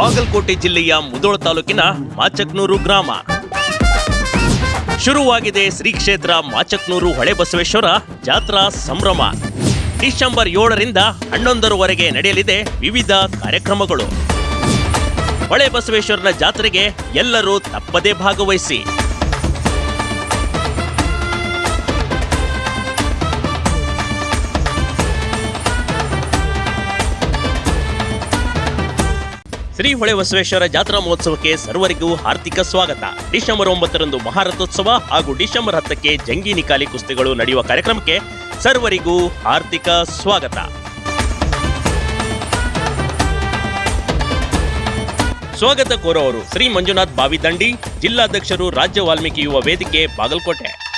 ಬಾಗಲಕೋಟೆ ಜಿಲ್ಲೆಯ ಮುದೋಳ ತಾಲೂಕಿನ ಮಾಚಕ್ನೂರು ಗ್ರಾಮ. ಶುರುವಾಗಿದೆ ಶ್ರೀ ಕ್ಷೇತ್ರ ಮಾಚಕ್ನೂರು ಹೊಳೆ ಬಸವೇಶ್ವರ ಜಾತ್ರಾ ಸಂಭ್ರಮ. ಡಿಸೆಂಬರ್ ಏಳರಿಂದ ಹನ್ನೊಂದರವರೆಗೆ ನಡೆಯಲಿದೆ ವಿವಿಧ ಕಾರ್ಯಕ್ರಮಗಳು. ಹೊಳೆ ಬಸವೇಶ್ವರನ ಜಾತ್ರೆಗೆ ಎಲ್ಲರೂ ತಪ್ಪದೇ ಭಾಗವಹಿಸಿ. ಶ್ರೀ ಹೊಳೆ ಬಸವೇಶ್ವರ ಜಾತ್ರಾ ಮಹೋತ್ಸವಕ್ಕೆ ಸರ್ವರಿಗೂ ಹಾರ್ದಿಕ ಸ್ವಾಗತ. ಡಿಸೆಂಬರ್ ಒಂಬತ್ತರಂದು ಮಹಾರಥೋತ್ಸವ ಹಾಗೂ ಡಿಸೆಂಬರ್ ಹತ್ತಕ್ಕೆ ಜಂಗಿ ನಿಕಾಲಿ ಕುಸ್ತಿಗಳು ನಡೆಯುವ ಕಾರ್ಯಕ್ರಮಕ್ಕೆ ಸರ್ವರಿಗೂ ಹಾರ್ದಿಕ ಸ್ವಾಗತ. ಸ್ವಾಗತ ಕೋರುವವರು ಶ್ರೀ ಮಂಜುನಾಥ್ ಬಾವಿದಂಡಿ, ಜಿಲ್ಲಾಧ್ಯಕ್ಷರು ರಾಜ್ಯ ವಾಲ್ಮೀಕಿ ಯುವ ವೇದಿಕೆ ಬಾಗಲಕೋಟೆ.